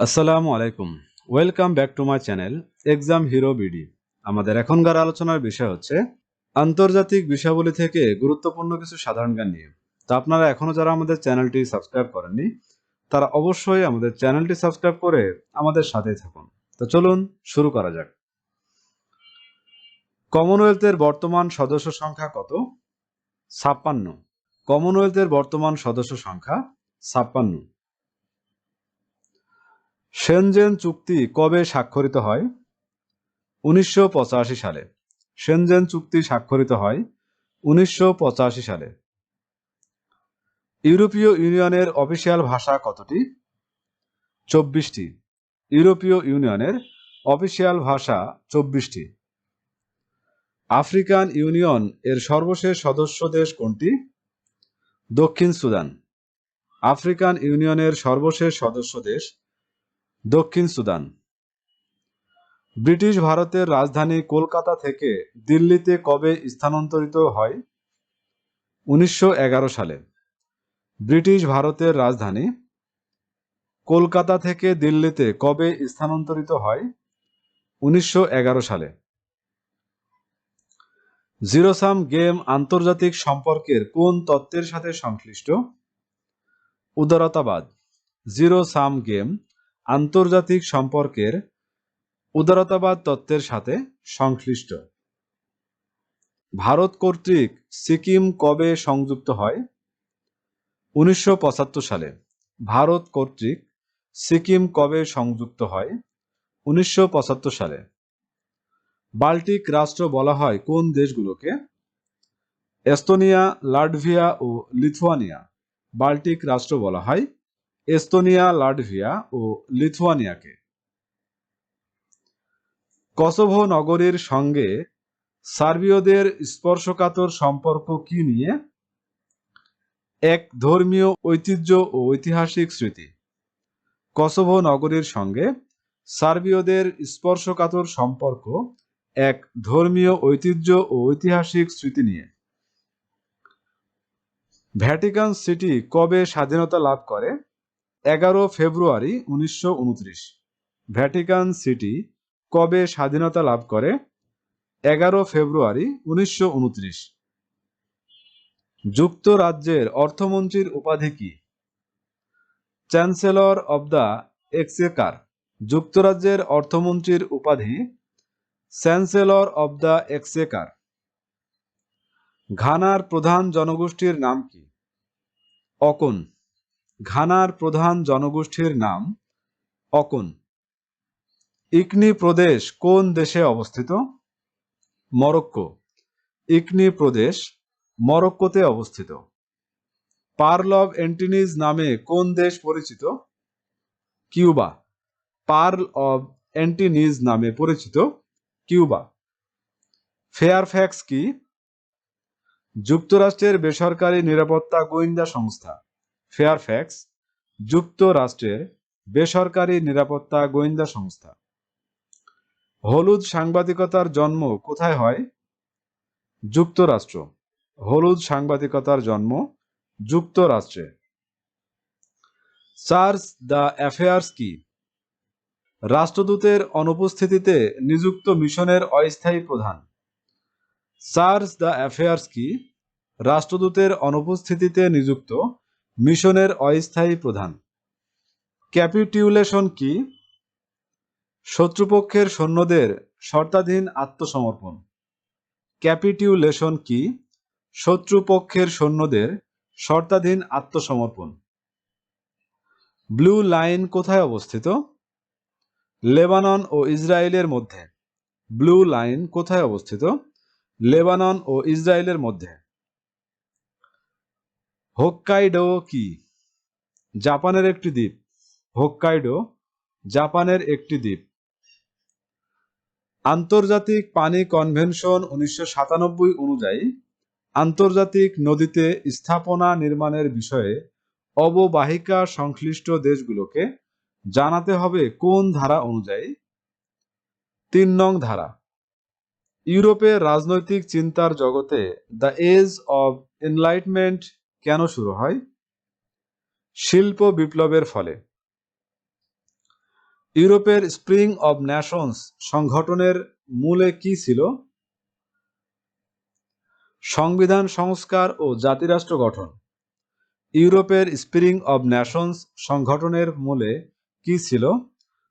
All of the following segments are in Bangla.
আসসালামু আলাইকুম। Welcome back to my channel exam hero BD আমাদের এখনকার আলোচনার বিষয় হচ্ছে আন্তর্জাতিক বিষয়াবলী থেকে গুরুত্বপূর্ণ কিছু সাধারণ জ্ঞান নিয়ে। তো আপনারা এখনও যারা আমাদের চ্যানেলটি সাবস্ক্রাইব করেননি, তারা অবশ্যই আমাদের চ্যানেলটি সাবস্ক্রাইব করে আমাদের সাথেই থাকুন। তো চলুন শুরু করা যাক। কমনওয়েলথের বর্তমান সদস্য সংখ্যা কত? ছাপ্পান্ন। কমনওয়েলথের বর্তমান সদস্য সংখ্যা ছাপ্পান্ন। সেনজেন চুক্তি কবে স্বাক্ষরিত হয়? উনিশশো পঁচাশি সালে। সেনজেন চুক্তি স্বাক্ষরিত হয় উনিশশো পঁচাশি সালে। ইউরোপীয় ইউনিয়নের অফিসিয়াল ভাষা কতটি? চব্বিশটি। ইউরোপীয় ইউনিয়নের অফিসিয়াল ভাষা চব্বিশটি। আফ্রিকান ইউনিয়ন এর সর্বশেষ সদস্য দেশ কোনটি? দক্ষিণ সুদান। আফ্রিকান ইউনিয়নের সর্বশেষ সদস্য দেশ দক্ষিণ সুদান। ব্রিটিশ ভারতের রাজধানী কলকাতা থেকে দিল্লিতে কবে স্থানান্তরিত হয়? উনিশশো এগারো সালে। ব্রিটিশ ভারতের রাজধানী। কলকাতা থেকে দিল্লিতে কবে স্থানান্তরিত হয়? উনিশশো এগারো সালে। জিরোসাম গেম আন্তর্জাতিক সম্পর্কের কোন তত্ত্বের সাথে সংশ্লিষ্ট? উদারতাবাদ। জিরো সাম গেম আন্তর্জাতিক সম্পর্কের উদারতাবাদ তত্ত্বের সাথে সংশ্লিষ্ট। ভারত কর্তৃক সিকিম কবে সংযুক্ত হয়? উনিশশো পঁচাত্তর সালে। ভারত কর্তৃক সিকিম কবে সংযুক্ত হয়? উনিশশো পঁচাত্তর সালে। বাল্টিক রাষ্ট্র বলা হয় কোন দেশগুলোকে? এস্তোনিয়া, লাটভিয়া ও লিথুয়ানিয়া। বাল্টিক রাষ্ট্র বলা হয় এস্তোনিয়া, লাটভিয়া ও লিথুয়ানিয়াকে। কসোভো নগরীর সঙ্গে সার্বীয়দের স্পর্শকাতর সম্পর্ক কি নিয়ে? এক ধর্মীয় ঐতিহ্য ও ঐতিহাসিক স্মৃতি। কসোভো নগরীর সঙ্গে সার্বীয়দের স্পর্শকাতর সম্পর্ক এক ধর্মীয় ঐতিহ্য ও ঐতিহাসিক স্মৃতি নিয়ে। ভ্যাটিকান সিটি কবে স্বাধীনতা লাভ করে? এগারো ফেব্রুয়ারি উনিশশো উনত্রিশ। ভ্যাটিকান সিটি কবে স্বাধীনতা লাভ করে? এগারো ফেব্রুয়ারি উনিশশো উনত্রিশ। যুক্তরাজ্যের অর্থমন্ত্রীর উপাধি কি? Chancellor of the exchequer. যুক্তরাজ্যের অর্থমন্ত্রীর উপাধি চ্যান্সেলর অব দ্য এক্সেকার। ঘানার প্রধান জনগোষ্ঠীর নাম কি? অকন। ঘানার প্রধান জনগোষ্ঠীর নাম অকন। ইকনি প্রদেশ কোন দেশে অবস্থিত? মরক্কো। ইকনি প্রদেশ মরক্কোতে অবস্থিত। পার্ল অব অ্যান্টিনিজ নামে কোন দেশ পরিচিত? কিউবা। পার্ল অব অ্যান্টিনিজ নামে পরিচিত কিউবা। ফেয়ারফ্যাক্স কি? যুক্তরাষ্ট্রের বেসরকারি নিরাপত্তা গোয়েন্দা সংস্থা। ফেয়ারফ্যাক্স যুক্তরাষ্ট্রের বেসরকারি নিরাপত্তা গোয়েন্দা সংস্থা। হলুদ সাংবাদিকতার জন্ম কোথায় হয়? যুক্তরাষ্ট্র। হলুদ সাংবাদিকতার জন্ম যুক্তরাষ্ট্রে। চার্জ দ্য অ্যাফেয়ার্স কি? রাষ্ট্রদূতের অনুপস্থিতিতে নিযুক্ত মিশনের অস্থায়ী প্রধান। চার্জ দ্য অ্যাফেয়ার্স কি? রাষ্ট্রদূতের অনুপস্থিতিতে নিযুক্ত মিশনের অস্থায়ী প্রধান। ক্যাপিটিউলেশন কি? শত্রুপক্ষের সৈন্যদের শর্তাধীন আত্মসমর্পণ। ক্যাপিটিউলেশন কি? শত্রুপক্ষের সৈন্যদের শর্তাধীন আত্মসমর্পণ। ব্লু লাইন কোথায় অবস্থিত? লেবানন ও ইসরায়েলের মধ্যে। ব্লু লাইন কোথায় অবস্থিত? লেবানন ও ইসরায়েলের মধ্যে। হোক্কাইডো কি? জাপানের একটি দ্বীপ। হোক্কাইডো, জাপানের একটি দ্বীপ। আন্তর্জাতিক পানি কনভেনশন উনিশশো সাতানব্বই অনুযায়ী, আন্তর্জাতিক নদীতে স্থাপনা নির্মাণের বিষয়ে অববাহিকা সংশ্লিষ্ট দেশগুলোকে জানাতে হবে কোন ধারা অনুযায়ী? তিন নং ধারা। ইউরোপের রাজনৈতিক চিন্তার জগতে দ্য এজ অব এনলাইটমেন্ট কেন শুরু হয়? শিল্প বিপ্লবের ফলে। ইউরোপের স্প্রিং অব নেশনস সংগঠনের মূলে কি ছিল? সংবিধান সংস্কার ও জাতিরাষ্ট্র গঠন। ইউরোপের স্প্রিং অব নেশনস সংগঠনের মূলে কি ছিল?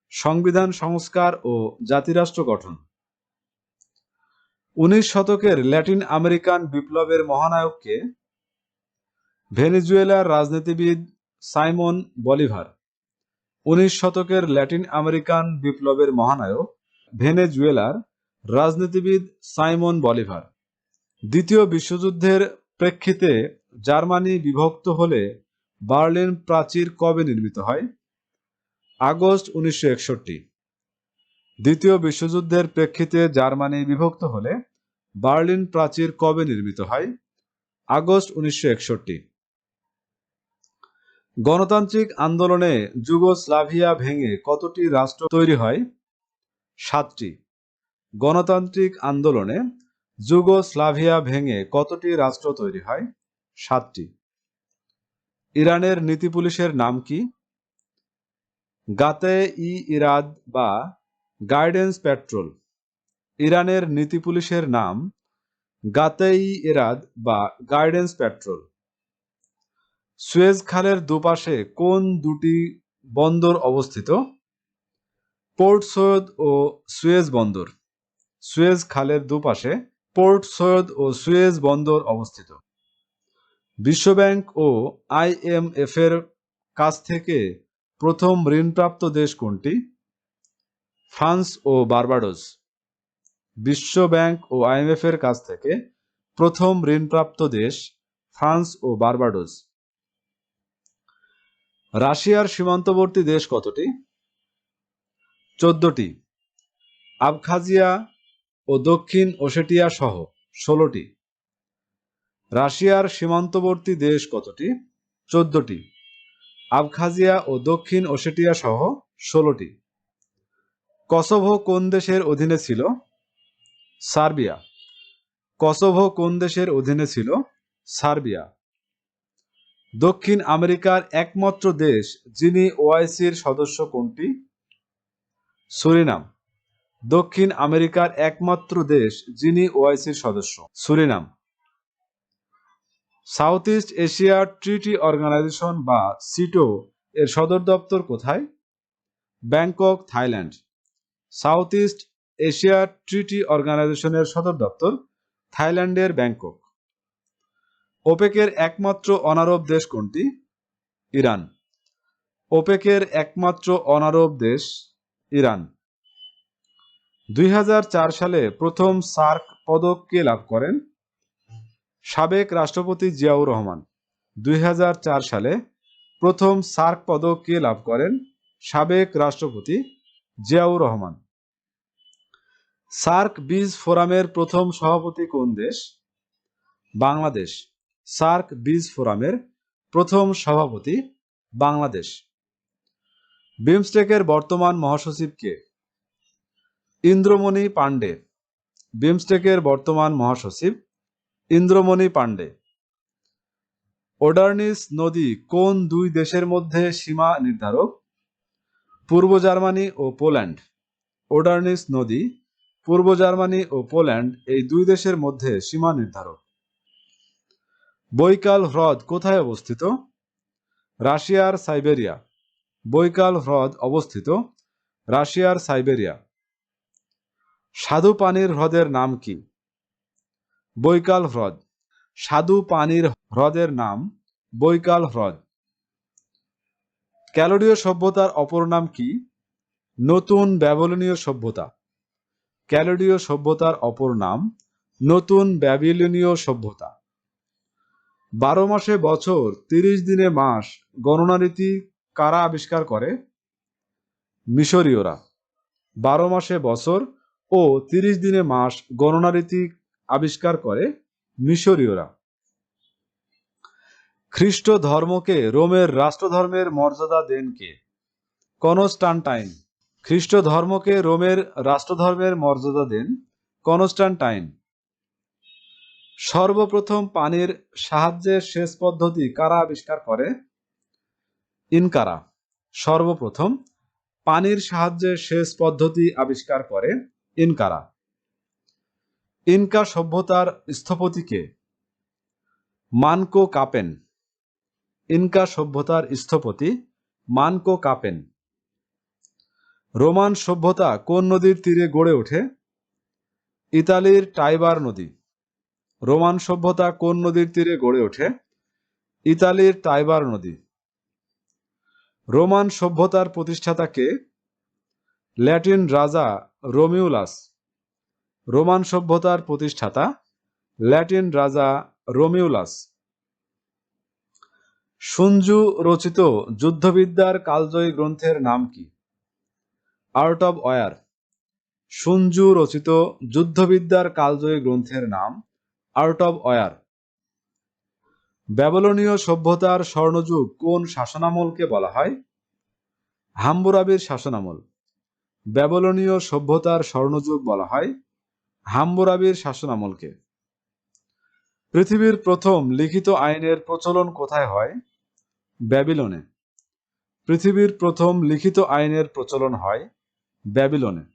সংবিধান সংস্কার ও জাতিরাষ্ট্র গঠন। উনিশ শতকের ল্যাটিন আমেরিকান বিপ্লবের মহানায়ককে ভেনেজুয়েলার রাজনীতিবিদ সাইমন বলিভার। উনিশ শতকের ল্যাটিন আমেরিকান বিপ্লবের মহানায়ক ভেনেজুয়েলার রাজনীতিবিদ সাইমন বলিভার। দ্বিতীয় বিশ্বযুদ্ধের প্রেক্ষিতে জার্মানি বিভক্ত হলে বার্লিন প্রাচীর কবে নির্মিত হয়? আগস্ট উনিশশো একষট্টি। দ্বিতীয় বিশ্বযুদ্ধের প্রেক্ষিতে জার্মানি বিভক্ত হলে বার্লিন প্রাচীর কবে নির্মিত হয়? আগস্ট উনিশশো একষট্টি। গণতান্ত্রিক আন্দোলনে যুগোস্লাভিয়া ভেঙে কতটি রাষ্ট্র তৈরি হয়? সাতটি। গণতান্ত্রিক আন্দোলনে যুগোস্লাভিয়া ভেঙে কতটি রাষ্ট্র তৈরি হয়? সাতটি। ইরানের নীতি পুলিশের নাম কি? গাতে ই ইরাদ বা গাইডেন্স পেট্রোল ইরানের নীতি পুলিশের নাম গাতে ই ইরাদ বা গাইডেন্স পেট্রোল সুয়েজ খালের দুপাশে কোন দুটি বন্দর অবস্থিত? পোর্ট সৈয়দ ও সুয়েজ বন্দর। সুয়েজ খালের দুপাশে পোর্ট সৈয়দ ও সুয়েজ বন্দর অবস্থিত। বিশ্বব্যাংক ও আইএমএফ এর কাছ থেকে প্রথম ঋণপ্রাপ্ত দেশ কোনটি? ফ্রান্স ও বার্বাডোস। বিশ্ব ব্যাংক ও আইএমএফ এর কাছ থেকে প্রথম ঋণপ্রাপ্ত দেশ ফ্রান্স ও বার্বাডোস। রাশিয়ার সীমান্তবর্তী দেশ কতটি? চোদ্দটি। আবখাজিয়া ও দক্ষিণ ওশেটিয়া সহ ষোলোটি। রাশিয়ার সীমান্তবর্তী দেশ কতটি? চোদ্দটি। আবখাজিয়া ও দক্ষিণ ওশেটিয়া সহ ষোলোটি। কসোভো কোন দেশের অধীনে ছিল? সার্বিয়া। কসোভো কোন দেশের অধীনে ছিল? সার্বিয়া। দক্ষিণ আমেরিকার একমাত্র দেশ, যিনি ওআইসির সদস্য কোনটি? সুরিনাম। দক্ষিণ আমেরিকার একমাত্র দেশ, যিনি ওআইসির সদস্য। Suriname. South East Asia Treaty Organization বা সিটো এর সদর দপ্তর কোথায়? Bangkok, Thailand. South East Asia Treaty অর্গানাইজেশনের সদর দপ্তর থাইল্যান্ডের ব্যাংকক। ওপেকের একমাত্র অনারব দেশ কোনটি? ইরান। ওপেকের একমাত্র অনারব দেশ ইরান। দুই হাজার চার সালে প্রথম সার্ক পদক কে লাভ করেন? সাবেক রাষ্ট্রপতি জিয়াউর রহমান। দুই হাজার চার সালে প্রথম সার্ক পদক কে লাভ করেন? সাবেক রাষ্ট্রপতি জিয়াউর রহমান। সার্ক বীজ ফোরামের প্রথম সভাপতি কোন দেশ? বাংলাদেশ। সার্ক বীজ ফোরামের প্রথম সভাপতি বাংলাদেশ। বিমস্টেকের বর্তমান মহাসচিব কে? ইন্দ্রমণি পাণ্ডে। বিমস্টেকের বর্তমান মহাসচিব ইন্দ্রমণি পাণ্ডে। ওডার্নিস নদী কোন দুই দেশের মধ্যে সীমা নির্ধারক? পূর্ব জার্মানি ও পোল্যান্ড। ওডার্নিস নদী পূর্ব জার্মানি ও পোল্যান্ড এই দুই দেশের মধ্যে সীমা নির্ধারক। বৈকাল হ্রদ কোথায় অবস্থিত? রাশিয়ার সাইবেরিয়া। বৈকাল হ্রদ অবস্থিত রাশিয়ার সাইবেরিয়া। সাধু পানির হ্রদের নাম কি? বৈকাল হ্রদ। সাধু পানির হ্রদের নাম বৈকাল হ্রদ। ক্যালোডীয় সভ্যতার অপর নাম কি? নতুন ব্যাবিলনীয় সভ্যতা। ক্যালোডীয় সভ্যতার অপর নাম নতুন ব্যাবিলনীয় সভ্যতা। বারো মাসে বছর, তিরিশ দিনে মাস গণনা রীতি কারা আবিষ্কার করে? মিশরীয়রা। বারো মাসে বছর ও তিরিশ দিনে মাস গণনা রীতি আবিষ্কার করে মিশরীয়রা। খ্রিস্ট ধর্মকে রোমের রাষ্ট্রধর্মের মর্যাদা দেন কে? কনস্টান্টাইন। খ্রিস্ট ধর্মকে রোমের রাষ্ট্রধর্মের মর্যাদা দেন কনস্টান্টাইন। সর্বপ্রথম পানির সাহায্যে সেচ পদ্ধতি কারা আবিষ্কার করে? ইনকারা। সর্বপ্রথম পানির সাহায্যে সেচ পদ্ধতি আবিষ্কার করে ইনকারা। ইনকা সভ্যতার স্থপতিকে মানকো কাপেন। ইনকা সভ্যতার স্থপতি মানকো কাপেন। রোমান সভ্যতা কোন নদীর তীরে গড়ে ওঠে? ইতালির টাইবার নদী। রোমান সভ্যতা কোন নদীর তীরে গড়ে ওঠে? ইতালির টাইবার নদী। রোমান সভ্যতার প্রতিষ্ঠাতাকে ল্যাটিন রাজা রোমিউলাস। রোমান সভ্যতার প্রতিষ্ঠাতা ল্যাটিন রাজা রোমিউলাস। সঞ্জু রচিত যুদ্ধবিদ্যার কালজয়ী গ্রন্থের নাম কি? Art of war. সঞ্জু রচিত যুদ্ধবিদ্যার কালজয়ী গ্রন্থের নাম আর্ট অব ওয়ার। ব্যাবলনীয় সভ্যতার স্বর্ণযুগ কোন শাসনামলকে বলা হয়? হাম্বুরাবির শাসনামল। ব্যাবলনীয় সভ্যতার স্বর্ণযুগ বলা হয় হাম্বুরাবির শাসনামলকে। পৃথিবীর প্রথম লিখিত আইনের প্রচলন কোথায় হয়? ব্যাবিলনে। পৃথিবীর প্রথম লিখিত আইনের প্রচলন হয় ব্যাবিলনে।